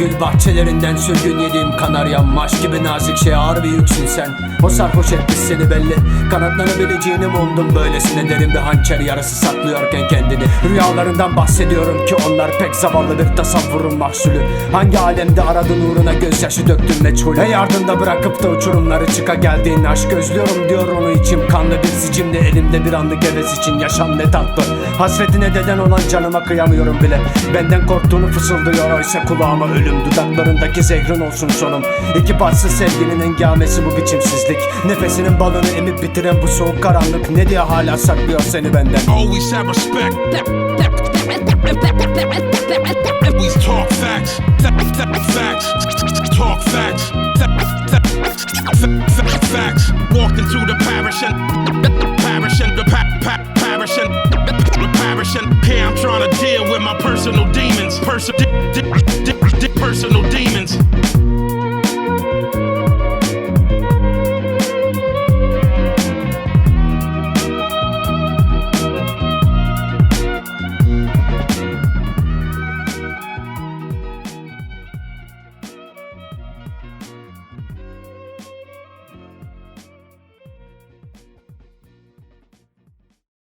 Gül bahçelerinden sürgün yediğim kanarya Maş gibi nazik şey. Ağır bir yüksün sen O sarhoş etmiş seni belli. Kanatlanabileceğini mi umdum böylesine. Derin bir hançer yarası saklıyorken kendini. Rüyalarından bahsediyorum ki onlar pek zavallı bir tasavvurun mahsulü. Hangi alemde aradın uğruna gözyaşı döktün meçhul Ey ardında bırakıp da uçurumları çıka geldiğin aşk. Özlüyorum diyor onu içim. Kanlı bir sicimle elimde bir anlık heves için yaşam ne tatlı. Hasretine deden olan canıma kıyamıyorum bile. Benden korktuğunu fısıldıyor oysa kulağıma ölüm. Dudaklarındaki zehrin olsun sonum. İki parça sevginin engamesi bu biçimsizlik Nefesinin balını emip bitiren bu soğuk karanlık Ne diye hala saklıyor seni benden Always have respect. Always talk facts. Facts. Talk facts. Facts. Walking through the parish and parish and the pa- pa- parish and parish and here I'm trying to deal with my personal demons. Person,